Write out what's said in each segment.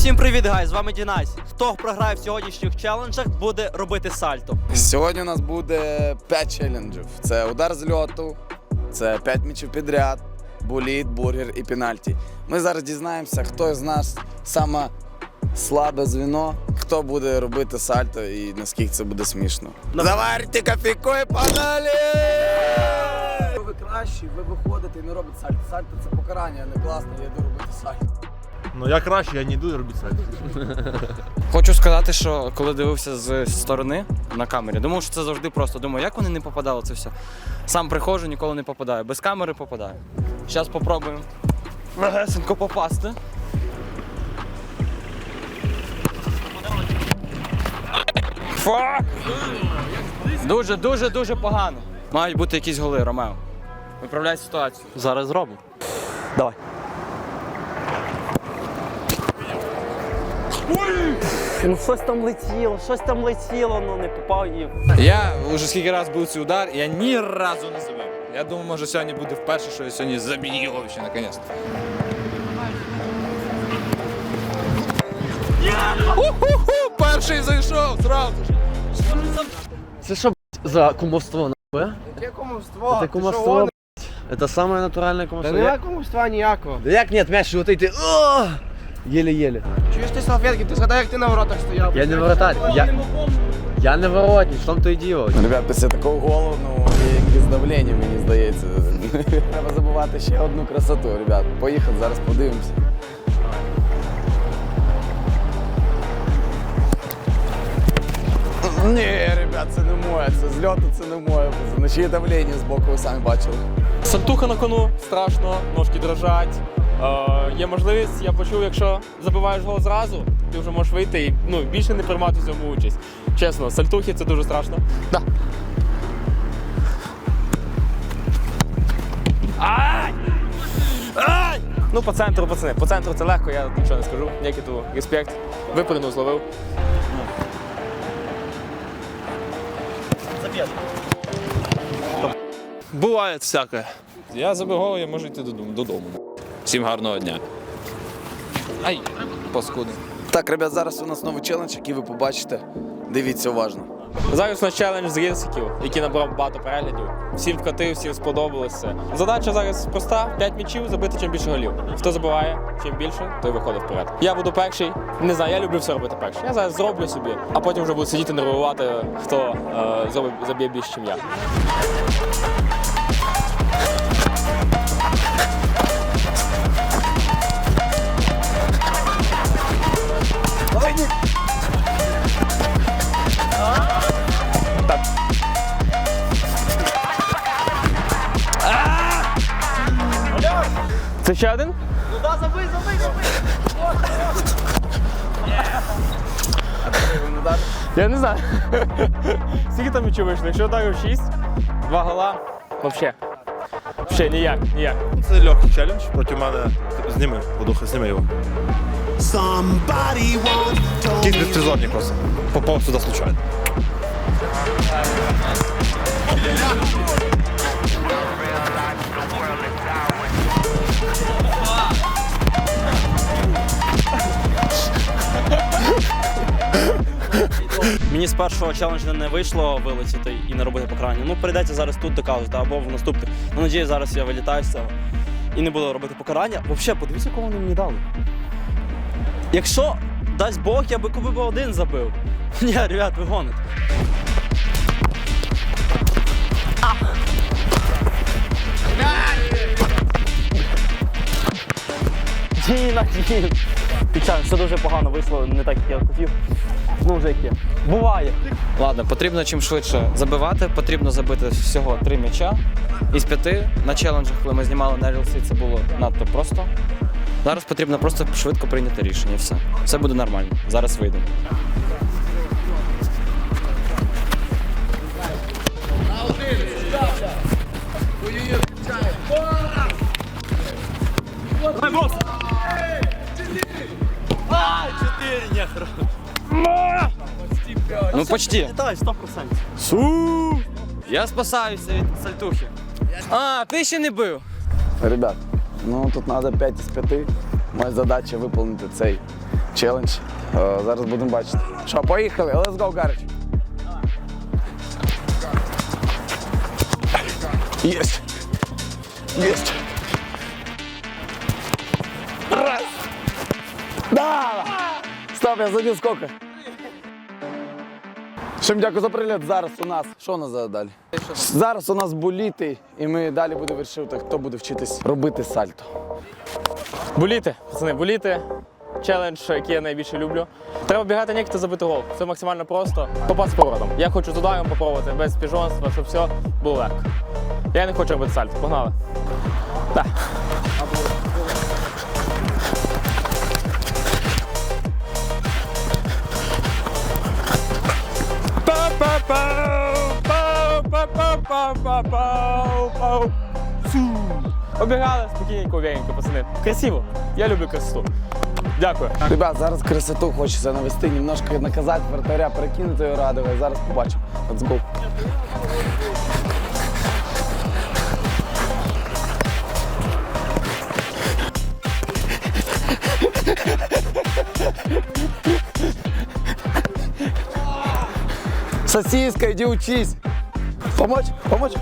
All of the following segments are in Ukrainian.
Всім привіт, гай! З вами Дінась. Хто програє в сьогоднішніх челенджах, буде робити сальто. Сьогодні у нас буде 5 челенджів. Це удар з льоту, це 5 м'ячів підряд, буліт, бургер і пенальті. Ми зараз дізнаємося, хто з нас саме слабе звіно, хто буде робити сальто і наскільки це буде смішно. Заварте кофейку і погнали! Ви кращі, ви виходите і не робите сальто. Сальто це покарання, а не класно, я йду робити. Ну я краще, я не йду робити сайт. Хочу сказати, що коли дивився з сторони на камері, думав, що це завжди просто. Думаю, як вони не попадали це все. Сам приходжу, ніколи не попадаю. Без камери попадаю. Зараз спробуємо легесенько попасти. Фак! Дуже, дуже, дуже погано. Мають бути якісь голи, Ромео. Виправляй ситуацію. Зараз зробимо. Давай. Ну щось там летіло, щось там летіло, ну не попав і. Я вже скільки раз був цей удар, я ні разу не забив. Я думаю, може сьогодні буде вперше, що я сьогодні заб'ю його ще наконець. Уху-ху! Перший зайшов зразу ж. Це що, блядь, за кумовство, нахуй? Яке кумовство? Це кумовство. Це саме натуральне Та кумовство. кумовства ніякого. Да як ні, м'яч летить, о! Єле-єле. Чуєш ти салфетки, ти згадай, як ти на воротах стояв. Я не воротар, я, я не воротник, в тому то і діло. Ребят, після такого голу, ну, є якесь давлення, мені здається. Треба забувати ще одну красоту, ребят. Поїхали, зараз подивимося. Ні, ребят, це не моє, це з льоту це не моє. Вночі давлення з боку, ви самі бачили. Сантуха на кону, страшно, ножки дрожать. Е, є можливість, я почув, якщо забиваєш гол зразу, ти вже можеш вийти і ну, більше не приймати в цьому участь. Чесно, сальтухи це дуже страшно. Да. Ай! Ай! Ну, по центру, пацани, по центру це легко, я нічого не скажу. Ніякий ту респект. Випрыгнув, зловив. Буває всяке. Я забив гол, я можу йти додому. Всім гарного дня. Ай, паскуди. Так, ребят, зараз у нас новий челендж, який ви побачите. Дивіться уважно. Зараз у нас челендж з рілсиків, який набрав багато переглядів. Всім вкатив, всім сподобалося. Задача зараз проста: 5 м'ячів забити чим більше голів. Хто забиває чим більше, той виходить вперед. Я буду перший. Не знаю, я люблю все робити перший. Я зараз зроблю собі, а потім вже буду сидіти нервувати, хто е, зробить заб'є більше, ніж я. Це ще один? Ну да, забий, забий, забий. Я не знаю. Скільки там м'ячів вийшло? Якщо ударив 6, два гола, взагалі. Взагалі ніяк, ніяк. Це легкий челендж проти мене. Зніми, подуха, зніми його. Кіт безпризорний просто. Попав сюди случайно. Мені з першого челенджу не вийшло вилетіти і не робити покарання. Ну, прийдеться зараз тут доказувати, або в наступних. Ну, надію, зараз я вилітаю з цього і не буду робити покарання. Взагалі, подивіться, кого вони мені дали. Якщо дасть Бог, я би коби би один забив. Ні, ребят, ви гоните. Діна, Діна. Печально, все дуже погано вийшло, не так, як я хотів. Ну, вже як. Буває. Ладно, потрібно чим швидше забивати. Потрібно забити всього три м'яча із п'яти. На челенджах, коли ми знімали на рілси, це було надто просто. Зараз потрібно просто швидко прийняти рішення. і Все. Все буде нормально. Зараз вийдемо. Ну, почти. Літай, 100%. Су! Я спасаюся від сальтухи. А, ти ще не бив. Ребят, ну тут треба 5 із 5. Моя задача виконати цей челендж. Е, Зараз будемо бачити. Що, поїхали, let's go, Гарич. Єсть. Єсть. Стоп, я забив сколько. Всім дякую за приліт. Зараз у нас. Що у нас за далі? Зараз у нас буліти, і ми далі будемо вирішувати, хто буде вчитись робити сальто. Буліти, пацани, буліти. Челендж, який я найбільше люблю. Треба бігати ніяк та забити гол. Це максимально просто. Попас з поворотом. Я хочу з ударом попробувати, без піжонства, щоб все було легко. Я не хочу робити сальто. Погнали. Так. Обігали спокійненько, уверенько, пацани. Красиво. Я люблю красоту. Дякую. Ребят, зараз красоту хочеться навести, немножко наказати вратаря, перекинути його радове. Зараз побачимо. Let's go. Сосиска, иди учись. Помочь? Помочь?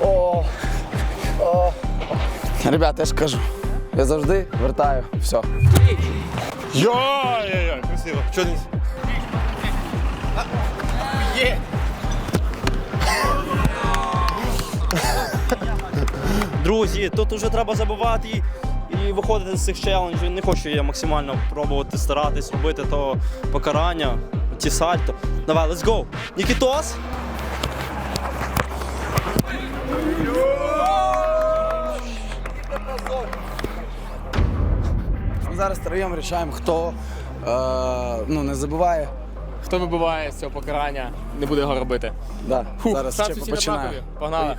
О, о. Ребята, я ж кажу, я завжди вертаю. Все. Йой-йой-йой, красиво. Чо не... Друзі, тут вже треба забувати і, виходити з цих челенджів. Не хочу я максимально пробувати старатись робити то покарання, ті сальто. Давай, let's go! Нікітос! Ми зараз троєм рішаємо, хто е, ну, не забуває. Хто вибиває з цього покарання, не буде його робити. Да, Фух, зараз ще всі починає. однакові. Погнали.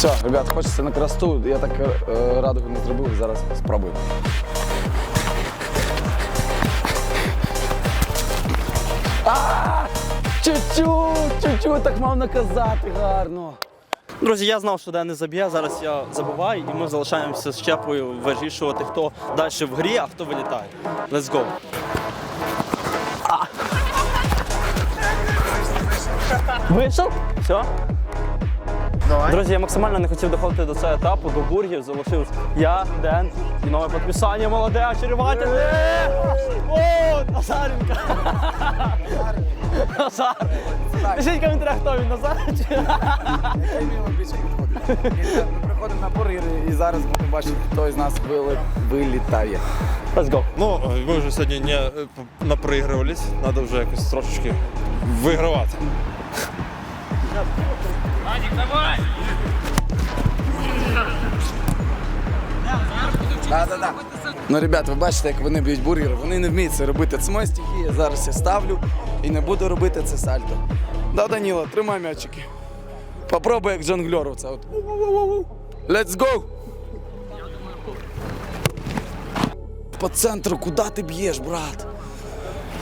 Все, ребят, хочеться на красту. Я так е, радугу не зробив, зараз спробую. Чуть-чуть, чуть-чуть так мав наказати гарно. Друзі, я знав, що Ден не заб'є. Зараз я забуваю, і ми залишаємося з Чепою вирішувати, хто далі в грі, а хто вилітає. Let's go! Вийшов? Все? Друзі, я максимально не хотів доходити до цього етапу, до бургів. Залишив я, Ден і нове підписання. Молоде, очарювательне! О, Назаренко! Назар! Пишіть в коментарях, хто він Назар. чи- Ми приходимо на бургери і зараз будемо бачити, хто із нас вили- вилітає. Let's go! Ну, ми вже сьогодні не е, п- треба вже якось трошечки вигравати. Да, да, да. Ну, ребят, ви бачите, як вони б'ють бургери. Вони не вміють це робити. Це моя стихія. Зараз я ставлю і не буду робити це сальто. Да, Даніло, тримай м'ячики. Попробуй як жонглер оце от. Let's go! По центру, куди ти б'єш, брат?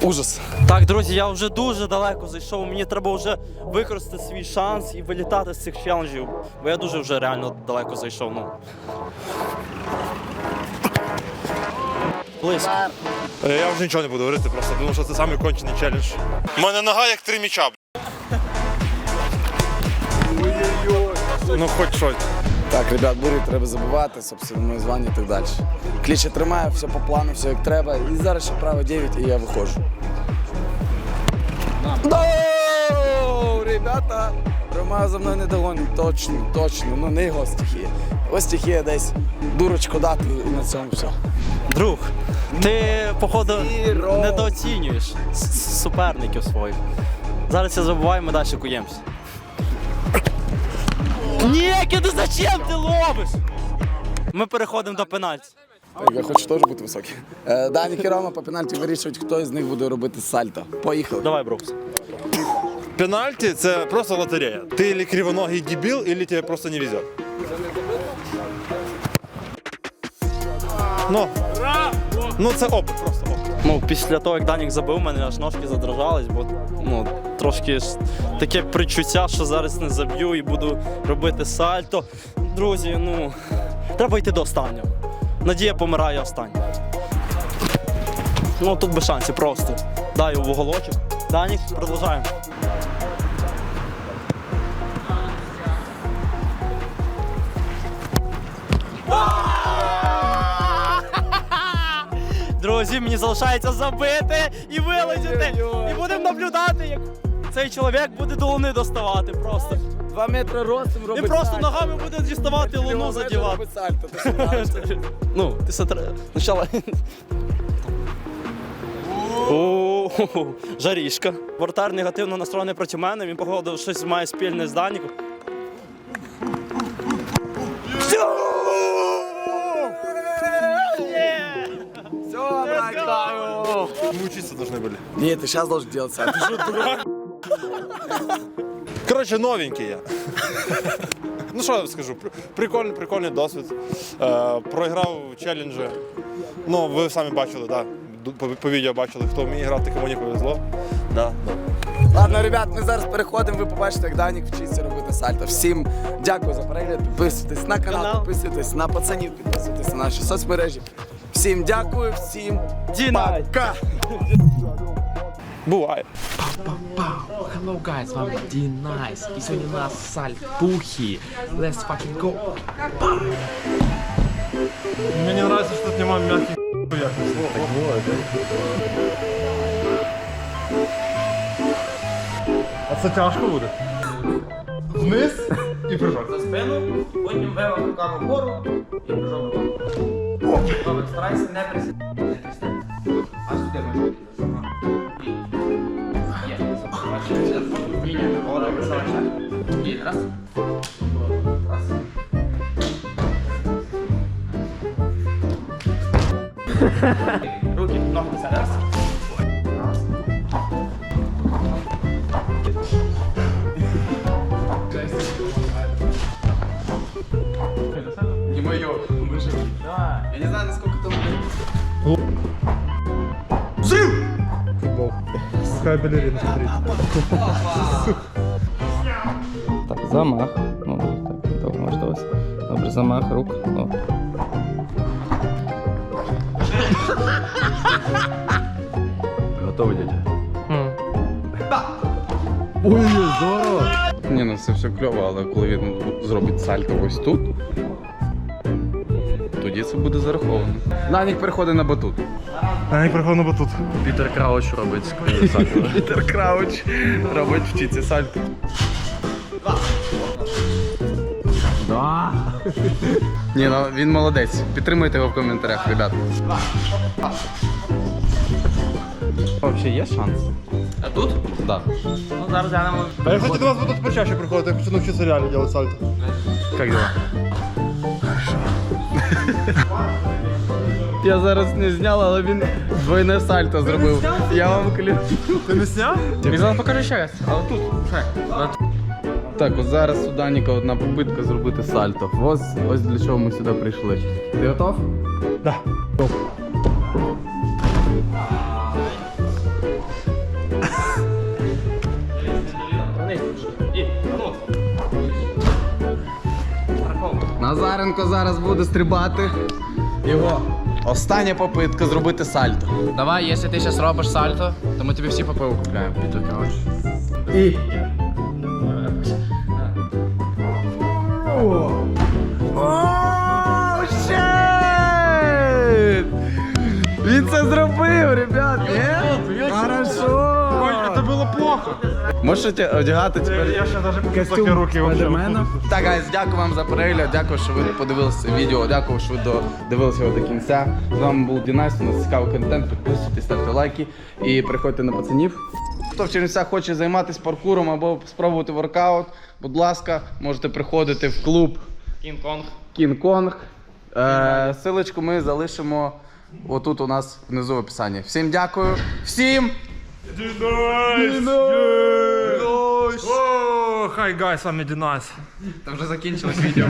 Ужас. Так, друзі, я вже дуже далеко зайшов. Мені треба вже використати свій шанс і вилітати з цих челенджів. Бо я дуже вже реально далеко зайшов. Ну. Близько. Е, Я вже нічого не буду говорити, просто тому що це самий кончений челендж. У мене нога як три м'яча. б***. Ну, хоч щось. Так, ребят, бурі треба забивати, собственно, моє звання і так далі. Кліче тримає, все по плану, все як треба. І зараз ще право 9 і я виходжу. Доу, ребята! Ромео за мною не догонить, точно, точно. Ну не його стихія. Ось стихія десь дурочку дати і на цьому все. Друг, ти, походу, Зіро. недооцінюєш с- суперників своїх. Зараз я забуваю, ми далі куємося. Ні, киди, зачем ти ловиш? Ми переходимо до пенальті. Так, я хочу теж бути високим. Е, Данік і по пенальті вирішують, хто із них буде робити сальто. Поїхали. Давай, Брукс. Пенальті це просто лотерея. Ти або кривоногий дебіл, або тебе просто не везе. Ну, ну це опит, просто опит. Ну, після того, як Данік забив, мене аж ножки задрожались, бо ну, трошки таке причуття, що зараз не заб'ю і буду робити сальто. Друзі, ну треба йти до останнього. Надія помирає останньою. Ну тут без шансів просто. Даю в уголочок. Данік, продовжаємо. Друзі, мені залишається забити і вилетіти. І будемо наблюдати, як цей чоловік буде до луни доставати просто. Два метри ростом І робить просто сальто. ногами буде діставати луну Кілометр задівати. робить сальто, ти що знаєш? Ну, ти все треба. Спочатку. О, жарішка. Вратар негативно настроєний проти мене. Він, походу, щось має спільне з Даніком. Все, братка. Мы учиться должны были. Ні, ти зараз должен делать сальто. Ти що, дурак? Коротше, новенький я. ну що я скажу, прикольний, прикольний досвід. Е, проіграв челенджі. Ну, ви самі бачили, да. По, по відео бачили, хто вміє грати, кому не повезло. Да, да. Ладно, ребят, ми зараз переходимо. Ви побачите, як Данік вчиться робити сальто. Всім дякую за перегляд. Підписуйтесь на канал, Канал. підписуйтесь на пацанів, підписуйтесь на наші соцмережі. Всім дякую, всім Дінай! пока! Буває. Hello guys, з вами D-Nice. І сьогодні у нас сальтухи. Let's fucking go. Мені не подобається, що тут немає м'яких поверхностей. А це тяжко буде. Вниз і прыжок. За спину, потім вивод руками вгору і прыжок вгору. Добре, старайся не присідати. Не присідати. І раз. Раз. Руки, ноги до себе. Раз. Не моє, мужики. Я не знаю, наскільки там буде. Какая балерина, смотри. Замах. Ну, так, довго можливость. Добре, замах рук. Ну. Готовий дядя. Ні, ну це все кльово, але коли він зробить сальто ось тут, тоді це буде зараховано. Данік переходить на батут. А не приходив на батут. Пітер Крауч робить сальто. Пітер Крауч робить вчиться сальто. Да. Ні, ну він молодець. Підтримуйте його в коментарях, ребят. Взагалі є шанс? А тут? Да. Ну, зараз глянемо. А я, кстати, до вас буду почаще приходити, я хочу навчитися реально делать сальто. Как дела? Я зараз не зняв, але він двойне сальто зробив. Я вам клю. Ти не сняв? Мізан покажи ще раз. Але тут, ще. Так, от зараз у Даніка одна попитка зробити сальто. Ось, ось для чого ми сюди прийшли. Ти готов? Да. Назаренко зараз буде стрибати. Його остання попитка зробити сальто. Давай, якщо ти зараз робиш сальто, то ми тобі всі по пиву купляємо. Пітер Крауч. І. О, щит! Він це зробив, ребят, ні? Хорошо! Це було плохо. Можете одягати тепер Я ще навіть костюм руки. Спайдермена. Так, гайз, дякую вам за перегляд, дякую, що ви подивилися це відео, дякую, що ви додивилися його до кінця. З вами був Дінайс, у нас цікавий контент, підписуйтесь, ставте лайки і приходьте на пацанів. Хто в Чернівцях хоче займатися паркуром або спробувати воркаут, будь ласка, можете приходити в клуб Кінг-Конг. Кінг-Конг. Е, силочку ми залишимо отут у нас внизу в описанні. Всім дякую. Всім! Хай гай, вами Дінайс. Там вже закінчилось відео.